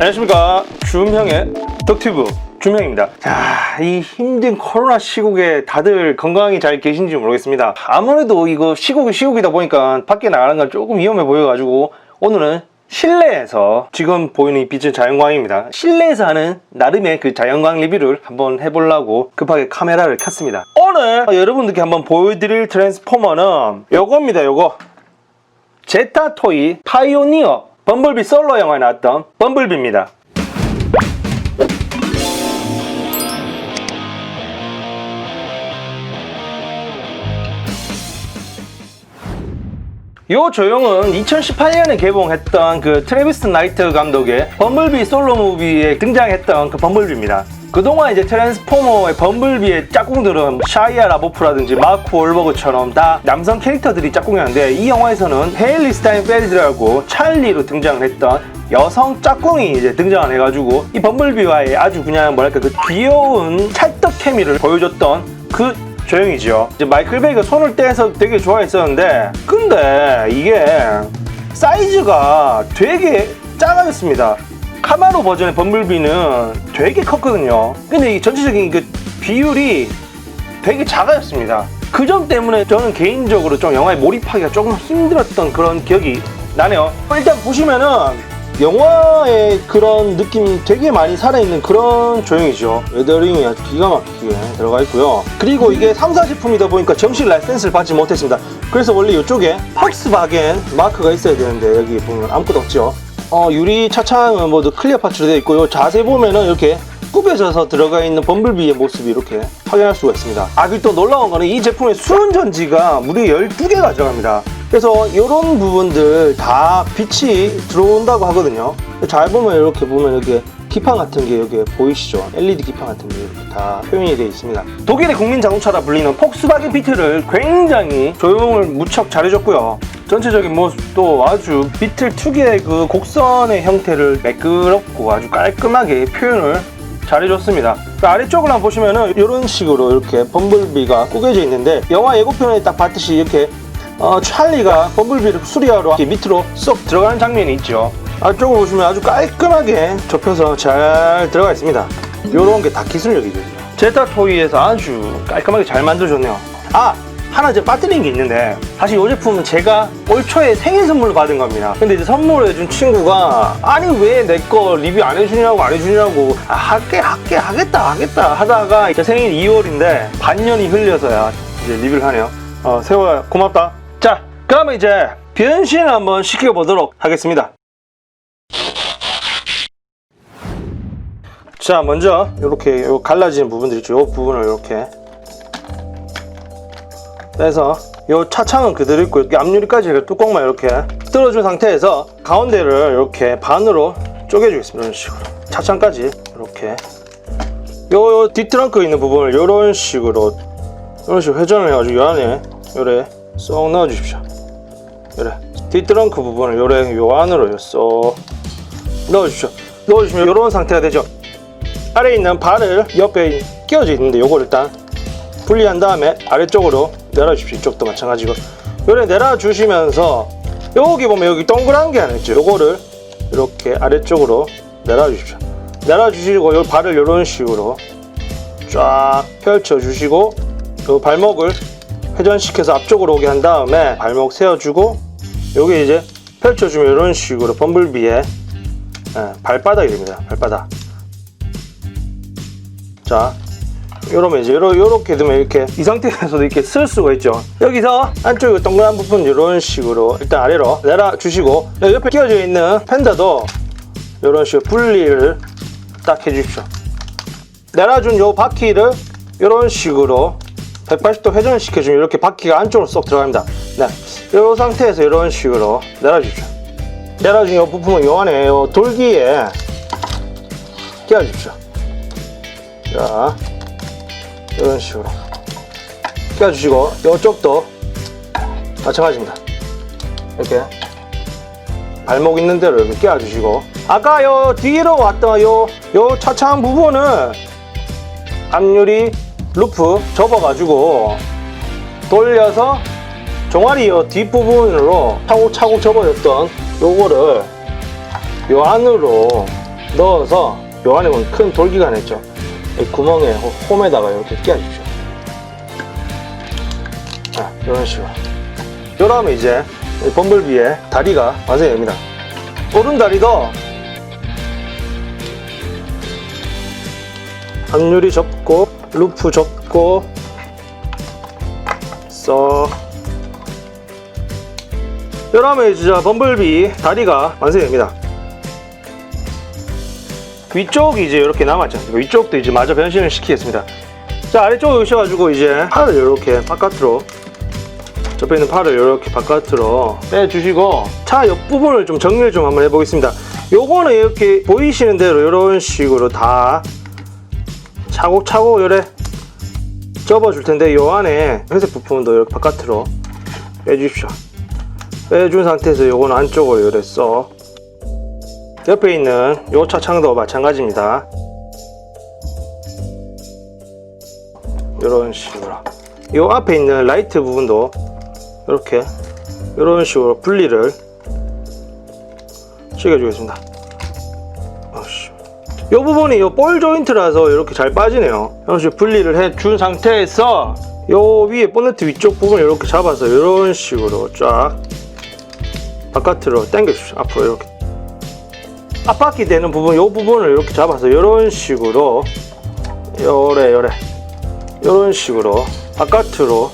안녕하십니까. 줌형의 덕튜브 줌형입니다. 자, 이 힘든 코로나 시국에 다들 건강히 잘 계신지 모르겠습니다. 아무래도 이거 시국이 시국이다 보니까 밖에 나가는 건 조금 위험해 보여가지고 오늘은 실내에서 지금 보이는 이 빛은 자연광입니다. 실내에서 하는 나름의 그 자연광 리뷰를 한번 해보려고 급하게 카메라를 켰습니다. 오늘 여러분들께 한번 보여드릴 트랜스포머는 요겁니다 요거. 제타토이 파이오니어 범블비 솔로 영화에 나왔던 범블비입니다. 요 조형은 2018년에 개봉했던 그 트래비스 나이트 감독의 범블비 솔로 무비에 등장했던 그 범블비입니다. 그동안 이제 트랜스포머의 범블비의 짝꿍들은 샤이아 라보프라든지 마크 월버그처럼 다 남성 캐릭터들이 짝꿍이었는데 이 영화에서는 헤일리 스타인펠드라고 찰리로 등장을 했던 여성 짝꿍이 이제 등장을 해가지고 이 범블비와의 아주 그냥 뭐랄까 그 귀여운 찰떡 케미를 보여줬던 그 조용이죠. 이제 마이클 베이가 손을 떼서 되게 좋아했었는데 근데 이게 사이즈가 되게 작아졌습니다. 카마로 버전의 범블비는 되게 컸거든요. 근데 이 전체적인 그 비율이 되게 작아졌습니다. 그 점 때문에 저는 개인적으로 좀 영화에 몰입하기가 조금 힘들었던 그런 기억이 나네요. 일단 보시면은 영화의 그런 느낌이 되게 많이 살아있는 그런 조형이죠. 웨더링이 아주 기가 막히게 들어가 있고요. 그리고 이게 3사 제품이다 보니까 정식 라이센스를 받지 못했습니다. 그래서 원래 이쪽에 퍽스바겐 마크가 있어야 되는데 여기 보면 아무것도 없죠. 어, 유리 차창은 모두 클리어 파츠로 되어 있고요. 자세히 보면은 이렇게 꾸며져서 들어가 있는 범블비의 모습이 이렇게 확인할 수가 있습니다. 아, 그리고 또 놀라운 거는 이 제품의 수은전지가 무려 12개가 들어갑니다. 그래서 이런 부분들 다 빛이 들어온다고 하거든요. 잘 보면 이렇게 보면 이렇게 기판 같은 게 여기 보이시죠? LED 기판 같은 게 이렇게 다 표현이 되어 있습니다. 독일의 국민 자동차라 불리는 폭스바겐 비틀을 굉장히 조용을 무척 잘해줬고요. 전체적인 모습도 아주 비틀 특유의 그 곡선의 형태를 매끄럽고 아주 깔끔하게 표현을 잘해줬습니다. 그 아래쪽을 한번 보시면은 이런 식으로 이렇게 범블비가 꾸겨져 있는데 영화 예고편에 딱 봤듯이 이렇게 어, 찰리가 범블비를 수리하러 밑으로 쏙 들어가는 장면이 있죠. 아쪽을 보시면 아주 깔끔하게 접혀서 잘 들어가 있습니다. 이런 게 다 기술력이거든요. 제타 토이에서 아주 깔끔하게 잘 만들어줬네요. 아! 하나 이제 빠뜨린 게 있는데 사실 이 제품은 제가 올 초에 생일 선물로 받은 겁니다. 근데 이제 선물해준 친구가 아니 왜 내 거 리뷰 안 해주냐고 안 해주냐고 아, 할게 할게 하겠다 하겠다 하다가 제 생일 2월인데 반년이 흘려서야 이제 리뷰를 하네요. 어 세호야 고맙다. 자 그러면 이제 변신을 한번 시켜보도록 하겠습니다. 자 먼저 이렇게 요 갈라지는 부분들 있죠? 이 부분을 이렇게 빼서 이 차창은 그대로 있고 여기 앞유리까지 이렇게 뚜껑만 이렇게 뚫어준 상태에서 가운데를 이렇게 반으로 쪼개주겠습니다. 이런 식으로. 차창까지 이렇게. 요, 요 뒷트렁크 있는 부분을 이런 식으로 이런 식으로 회전을 해가지고 요 안에 요래 쏙 넣어 주십시오. 요래 뒷트렁크 부분을 요래 요 안으로 쏙 넣어 주십시오. 넣어 주시면 이런 상태가 되죠. 아래에 있는 발을 옆에 끼워져 있는데 요걸 일단 분리한 다음에 아래쪽으로 내려주십시오. 이쪽도 마찬가지고. 요래 내려주시면서 여기 보면 여기 동그란 게 하나 있죠. 요거를 이렇게 아래쪽으로 내려주십시오. 내려주시고 요 발을 이런 식으로 쫙 펼쳐주시고 요 발목을 회전시켜서 앞쪽으로 오게 한 다음에 발목 세워주고 여기 이제 펼쳐주면 이런 식으로 범블비에 예, 발바닥이 됩니다. 발바닥. 자, 요러면 이제 요러, 요렇게 되면 이렇게 이 상태에서도 이렇게 쓸 수가 있죠. 여기서 안쪽에 동그란 부분 이런 식으로 일단 아래로 내려주시고 옆에 끼워져 있는 펜더도 이런 식으로 분리를 딱 해주십시오. 내려준 요 바퀴를 이런 식으로 180도 회전시켜주면 이렇게 바퀴가 안쪽으로 쏙 들어갑니다. 네, 이 상태에서 이런 식으로 내려주십시오. 내려준 요 부품은 요 안에 요 돌기에 끼워주십시오. 자 이런 식으로. 끼워주시고 이쪽도 마찬가지입니다. 이렇게 발목 있는 대로 이렇게 끼워주시고. 아까 요 뒤로 왔던 요, 요 차창 부분은 앞유리 루프 접어가지고 돌려서 종아리 요 뒷부분으로 차곡차곡 접어졌던 요거를 요 안으로 넣어서 요 안에 보면 큰 돌기가 있죠. 이 구멍에 호- 홈에다가 이렇게 끼워주십시오. 자, 이런 식으로. 요러면 이제 이 범블비의 다리가 완성이 됩니다. 오른 다리도 확률이 접고 루프 접고 써 이러면 이제 범블비 다리가 완성이 됩니다. 위쪽이 이제 이렇게 남았죠. 위쪽도 이제 마저 변신을 시키겠습니다. 자 아래쪽에 오셔가지고 이제 팔을 이렇게 바깥으로 접혀 있는 팔을 이렇게 바깥으로 빼주시고 차 옆부분을 좀 정리를 좀 한번 해보겠습니다. 요거는 이렇게 보이시는 대로 이런 식으로 다 차곡차곡 요래 접어줄 텐데 요 안에 회색 부품도 이렇게 바깥으로 빼주십시오. 빼준 상태에서 요거는 안쪽으로 요래 써 옆에 있는 요 차창도 마찬가지입니다. 이런 식으로 요 앞에 있는 라이트 부분도 이렇게 이런 식으로 분리를 시켜주겠습니다. 이 부분이 이볼 조인트라서 이렇게 잘 빠지네요. 이런 식으로 분리를 해 준 상태에서 요 위에 보네트 위쪽 부분을 이렇게 잡아서 이런 식으로 쫙 바깥으로 당겨주십시오. 앞으로 이렇게 앞바퀴 되는 부분, 요 부분을 이렇게 잡아서 이런 식으로 요래 요래 이런 식으로 바깥으로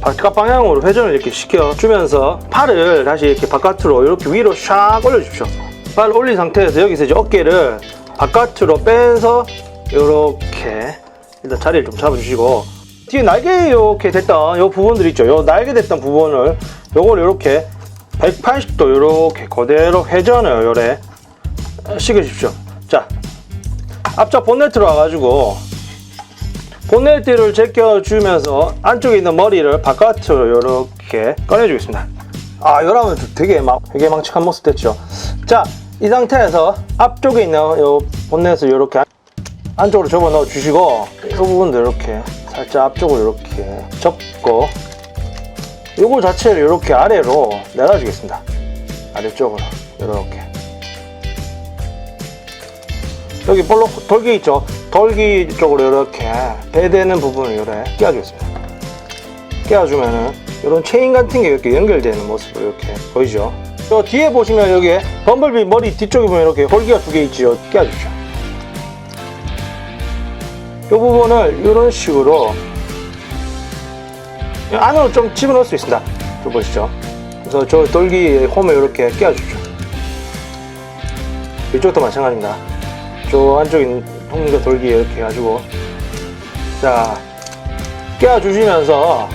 바깥 방향으로 회전을 이렇게 시켜주면서 팔을 다시 이렇게 바깥으로 이렇게 위로 샥 올려주십시오. 팔 올린 상태에서 여기서 이제 어깨를 바깥으로 빼서 이렇게 일단 자리를 좀 잡아주시고 뒤에 날개 이렇게 됐던 요 부분들 있죠. 요 날개 됐던 부분을 요걸 이렇게 180도 이렇게 그대로 회전을 요래 시켜주십시오. 자, 앞쪽 본네트로 와가지고 본네트를 제껴주면서 안쪽에 있는 머리를 바깥으로 이렇게 꺼내주겠습니다. 아, 이러면 되게 막 회개망측한 모습 됐죠. 자, 이 상태에서 앞쪽에 있는 요 본넷을 이렇게 안쪽으로 접어 넣어 주시고 이 부분도 이렇게 살짝 앞쪽으로 이렇게 접고 요거 자체를 이렇게 아래로 내려주겠습니다. 아래쪽으로 이렇게 여기 볼록 돌기 있죠? 돌기 쪽으로 이렇게 배되는 부분을 이렇게 끼워주겠습니다. 끼워주면은 이런 체인 같은 게 이렇게 연결되는 모습을 이렇게 보이죠? 저 뒤에 보시면 여기 범블비 머리 뒤쪽에 보면 이렇게 돌기가 두 개 있죠? 끼워주십시오. 이 부분을 이런 식으로 안으로 좀 집어넣을 수 있습니다. 좀 보시죠. 그래서 저 돌기 홈에 이렇게 끼워주십시오. 이쪽도 마찬가지입니다. 저 있는 통과 돌기 이렇게 해가지고. 자 끼워주시면서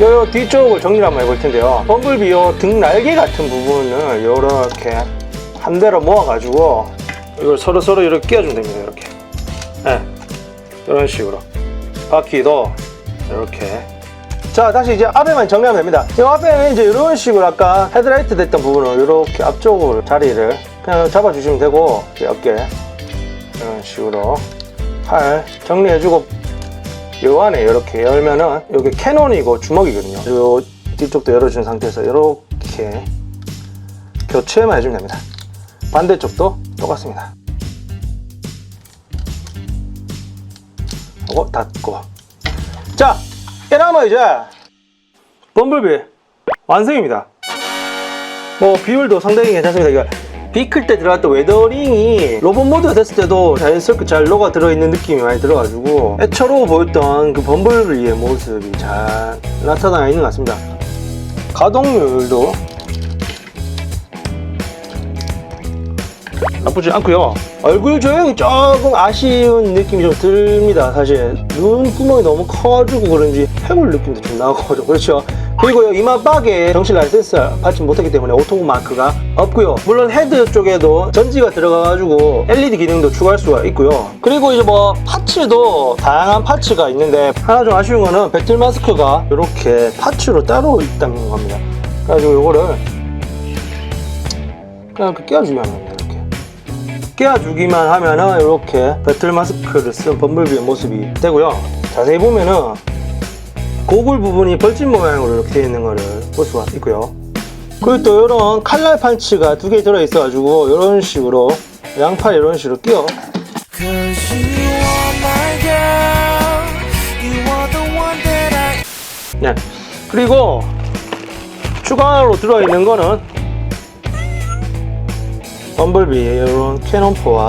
요, 요 뒤쪽을 정리를 한번 해볼 텐데요. 범블비 요등 날개 같은 부분을 요렇게 한 대로 모아가지고 이걸 서로 서로 이렇게 끼워주면 됩니다 이렇게. 네, 이런 식으로. 바퀴도 이렇게. 자 다시 이제 앞에만 정리하면 됩니다. 이 앞에는 이제 이런 식으로 아까 헤드라이트 됐던 부분을 이렇게 앞쪽으로 자리를 그냥 잡아주시면 되고 이런 식으로 팔 정리해주고 요 안에 이렇게 열면은 여기 캐논이고 주먹이거든요. 요 뒤쪽도 열어준 상태에서 이렇게 교체만 해주면 됩니다. 반대쪽도 똑같습니다. 하고 닫고. 자 이러면 이제. 범블비 완성입니다. 뭐 비율도 상당히 괜찮습니다. 이거 비클 때 들어갔던 웨더링이 로봇 모드가 됐을 때도 자연스럽게 잘 녹아 들어있는 느낌이 많이 들어가지고 애처로워 보였던 그 범블비의 모습이 잘 나타나 있는 것 같습니다. 가동률도 나쁘지 않고요. 얼굴 조형이 조금 아쉬운 느낌이 좀 듭니다 사실. 눈구멍이 너무 커가지고 그런지 해골 느낌도 좀 나고 좀 그렇죠 그리고 이마박에 정실 라이센스 받지 못했기 때문에 오토 마크가 없고요. 물론 헤드 쪽에도 전지가 들어가가지고 LED 기능도 추가할 수가 있고요. 그리고 이제 뭐 파츠도 다양한 파츠가 있는데 하나 좀 아쉬운 거는 배틀 마스크가 이렇게 파츠로 따로 있다는 겁니다. 그래가지고 이거를 그냥 이렇게 끼워주면 됩니다 이렇게. 끼워주기만 하면은 이렇게 배틀 마스크를 쓴 범블비의 모습이 되고요. 자세히 보면은 고글 부분이 벌집 모양으로 이렇게 되어 있는 거를 볼 수가 있고요 그리고 또 이런 칼날 판치가 두 개 들어있어 가지고 이런 식으로 양파 이런 식으로 끼워 네. 그리고 추가로 들어있는 거는 범블비 이런 캐논포와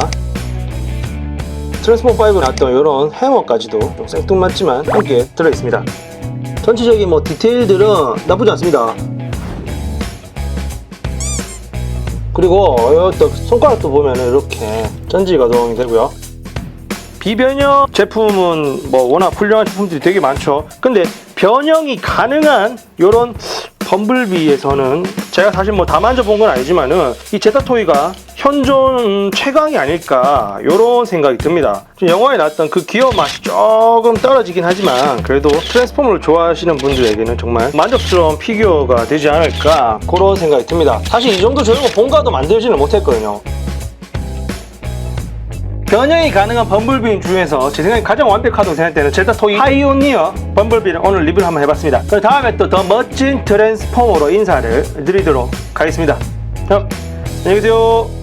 트랜스포 5 나왔던 이런 해머까지도 좀 생뚱맞지만 함께 들어있습니다. 전체적인 뭐 디테일들은 나쁘지 않습니다. 그리고 손가락도 보면 이렇게 전지 가동이 되고요. 비변형 제품은 뭐 워낙 훌륭한 제품들이 되게 많죠. 근데 변형이 가능한 이런 범블비에서는 제가 사실 뭐 다 만져본 건 아니지만은 이 제타토이가 현존 최강이 아닐까 이런 생각이 듭니다. 좀 영화에 나왔던 그 귀여운 맛이 조금 떨어지긴 하지만 그래도 트랜스포머를 좋아하시는 분들에게는 정말 만족스러운 피규어가 되지 않을까 그런 생각이 듭니다. 사실 이 정도 저희가 본가도 만들지는 못했거든요. 변형이 가능한 범블비 중에서 제 생각에 가장 완벽하다고 생각되는 제타토이 파이오니어 범블비를 오늘 리뷰를 한번 해봤습니다. 그럼 다음에 또 더 멋진 트랜스포머로 인사를 드리도록 하겠습니다. 그럼 안녕히 계세요.